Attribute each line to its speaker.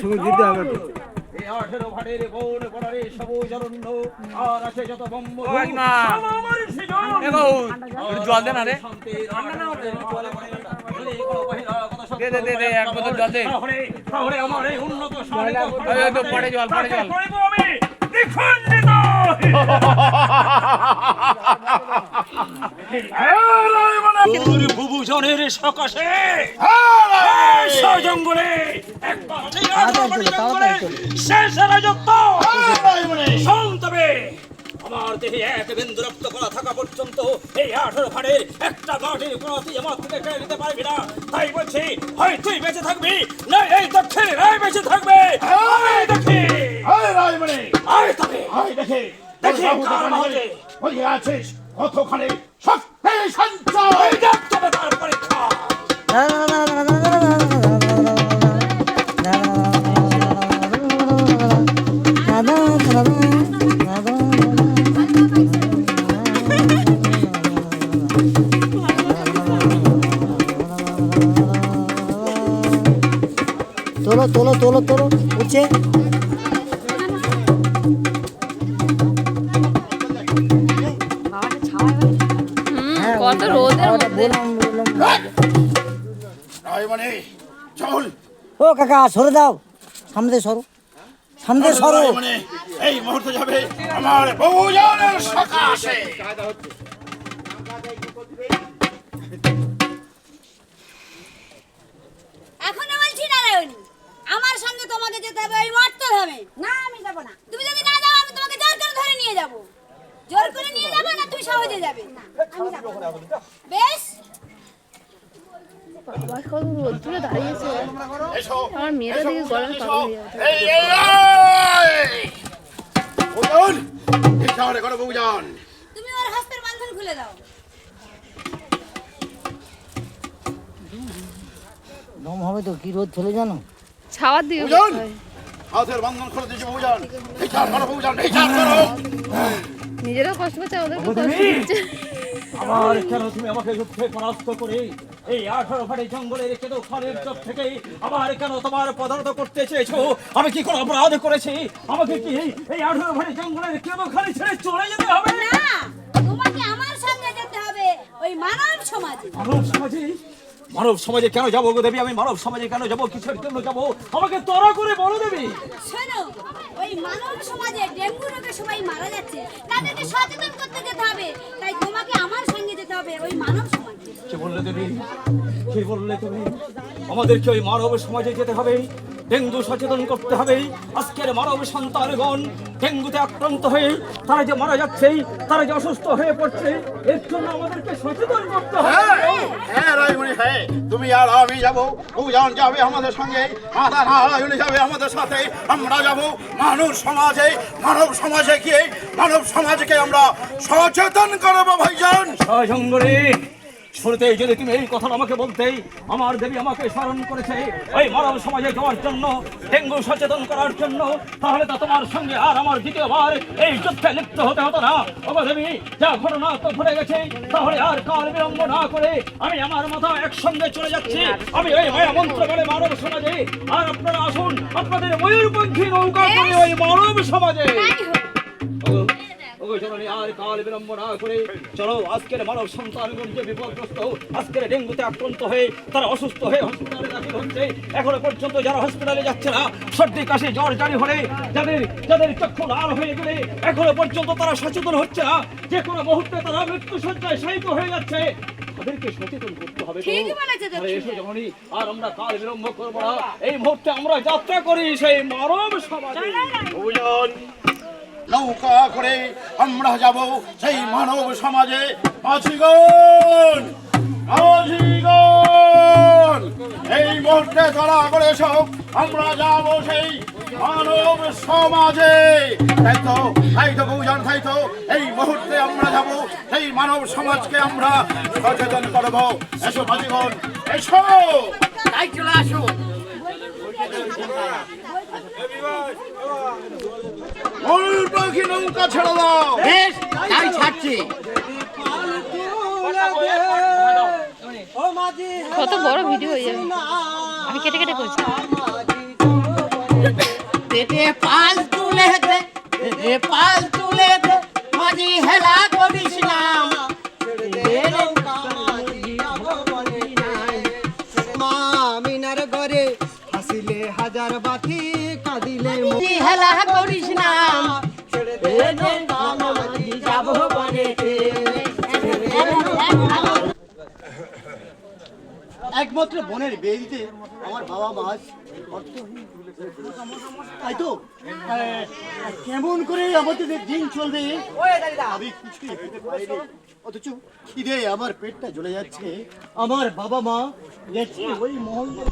Speaker 1: সঙ্গে দিতে হবে
Speaker 2: আঠেরো ভাড়ের বন আর
Speaker 1: জল দে না দে, দে, দে, এক বোতল জল দে।
Speaker 2: শহরে আমার এই উন্নত শহরে
Speaker 1: তো পড়ে জল, পড়ে জল।
Speaker 2: আমি দ্বিখণ্ডিত। তোর সকাশে। জঙ্গলে ভাড়ে জঙ্গলে শেষ রাজত্ব। শোন তবে আমার দেহে এক বিন্দু রক্ত করা থাকা পর্যন্ত এই আঠারো ভাড়ের একটা মাটির কোন তুই আমার থেকে কেড়ে নিতে পারবি না তাই বলছি হয় তুই বেঁচে থাকবি না এই দক্ষিণ রায় বেঁচে থাকবে আয় দক্ষিণ
Speaker 3: আয় রাজমণি
Speaker 2: আয় তবে
Speaker 3: আয় দেখে
Speaker 2: দেখি
Speaker 3: দেখে
Speaker 2: কার মহলে।
Speaker 3: ওই আছিস কতখানি শক্তি সঞ্চয়
Speaker 2: ওই দেখ তবে তার পরীক্ষা
Speaker 4: তোলো তোলো তোলো তোলো উঠছে হ্যাঁ,
Speaker 5: কত রোদের মধ্যে।
Speaker 3: চল
Speaker 4: ও কাকা সরে দাও। সামনে সরো। সামনে সরো।
Speaker 3: এই মুহূর্তে যাবে আমার বহুজনের সকাশে।
Speaker 6: তোমাকে যেতে হবে ওই মর্তল হবে। না আমি যাব না। তুমি যদি না যাও আমি তোমাকে জোর করে ধরে নিয়ে যাব। জোর করে নিয়ে যাব না তুমি সহজে যাবে। আমি যাব। বেশ।
Speaker 5: বাবা কত রোদ্দুরে দাঁড়িয়েছে আমার মেয়েরা
Speaker 3: এসো,
Speaker 5: দেখে পাগল হয়ে যাবে
Speaker 3: এই এই এই! বহুজন এই শহরে করো বহুজন
Speaker 6: তুমি ওর হস্তের বান্ধন খুলে দাও।
Speaker 4: দম হবে তো কি রোদ চলে জানো?
Speaker 5: বসতে হয়।
Speaker 3: হাতের বন্ধন খুলে দিয়েছে বহুজন বিচার করো বহুজন বিচার করো
Speaker 5: নিজেরা কষ্ট কষ্ট হচ্ছে।
Speaker 2: আমার কেন তুমি আমাকে যুদ্ধে পরাস্ত করে এই আঠারো ভাড়ি জঙ্গলে রেখে দাও খানের চোখ থেকে? আমার কেন তোমার পদার্থ করতে চেয়েছো? আমি কি কোনো অপরাধ করেছি? আমাকে কি এই আঠারো ভাড়ি জঙ্গলে রেখে দাও খালি ছেড়ে চলে যেতে হবে?
Speaker 6: না তোমাকে আমার সঙ্গে যেতে হবে ওই মানব সমাজে।
Speaker 2: মানব সমাজে? মানব সমাজে কেন যাব গো দেবী? আমি মানব সমাজে কেন যাব? কিসের জন্য যাব? আমাকে তরা করে বলো দেবী।
Speaker 6: শোনো ওই মানব সমাজে ডেঙ্গু রোগে সবাই মারা যাচ্ছে। তাদেরকে সচেতন করতে যেতে হবে। তাই তোমাকে আমার সঙ্গে যেতে হবে ওই মানব সমাজে।
Speaker 2: কি বললে দেবী? কি বললে তুমি? আমাদেরকে ওই মানব সমাজে যেতে হবে। ডেঙ্গু সচেতন করতে হবে। আজকের মানব সন্তানগণ ডেঙ্গুতে আক্রান্ত হয়ে তারা যে মারা যাচ্ছে তারা যে অসুস্থ হয়ে পড়ছে এর জন্য আমাদেরকে সচেতন করতে হবে।
Speaker 3: হ্যাঁ হ্যাঁ রাজমণি হ্যাঁ তুমি আর আমি যাব বহুজন যাবে আমাদের সঙ্গে মাতা নারায়ণী যাবে আমাদের সাথে আমরা যাব মানব সমাজে মানব সমাজে গিয়ে মানব সমাজকে আমরা সচেতন করব ভাইজান।
Speaker 2: জঙ্গলে শুরুতে যদি তুমি এই কথাটা আমাকে বলতেই আমার দেবী আমাকে স্মরণ করেছে। ওই মানব সমাজে যাওয়ার জন্য ডেঙ্গু সচেতন করার জন্য তাহলে তো তোমার সঙ্গে আর আমার দ্বিতীয়বার এই যুদ্ধে লিপ্ত হতে হতো না। ওগো দেবী যা ঘটনা তো ঘটে গেছে তাহলে আর কাল বিলম্ব না করে আমি আমার মাথা একসঙ্গে চলে যাচ্ছি। আমি ওই মায়া মন্ত্র বলে মানব সমাজে আর আপনারা আসুন আপনাদের ময়ূরপঙ্খী নৌকা করে ওই মানব সমাজে। ওগো আর কাল বিলম্ব না করে চলো আজকের মানব সন্তানগণ যে বিপদগ্রস্ত আজকের ডেঙ্গুতে আক্রান্ত হয়ে তারা অসুস্থ হয়ে হসপিটালে দাখিল হচ্ছে। এখনও পর্যন্ত যারা হসপিটালে যাচ্ছে না সর্দি কাশি জ্বর জারি হলে যাদের যাদের চক্ষু লাল হয়ে গেলে এখনও পর্যন্ত তারা সচেতন হচ্ছে না। যে কোনো মুহূর্তে তারা মৃত্যু সজ্জায় শায়িত হয়ে যাচ্ছে। তাদেরকে সচেতন করতে হবে আর আমরা কাল বিলম্ব করব না। এই মুহূর্তে আমরা যাত্রা করি সেই মানব সমাজে।
Speaker 3: নৌকা করে আমরা যাব সেই মানব সমাজে। মাঝিগণ মাঝিগণ এই মুহূর্তে তারা করে সব আমরা যাব সেই মানব সমাজে। তাই তো তাই তো বহুজন তাই তো এই মুহূর্তে আমরা যাব সেই মানব সমাজকে আমরা সচেতন করব। এসো মাঝিগণ এসো! তাই চলে আসো। পাখি নৌকা ছেড়ে দাও।
Speaker 4: বেশ তাই ছাড়ছি।
Speaker 5: কত বড় ভিডিও হয়ে যাবে। আমি কেটে কেটে করছি।
Speaker 4: পেটে পাল তুলে দে পেটে পাল তুলে দে মাঝি হেলা করিস না।
Speaker 7: মামিনার ঘরে হাসিলে হাজার একমাত্র বনের বেরিতে আমার বাবা মাছ অর্থহীন। তাই তো? কেমন করে আমাদের দিন চলবে? আমি কিছুই অথচ খিদে আমার পেটটা জ্বলে যাচ্ছে। আমার বাবা মা গেছে ওই মহল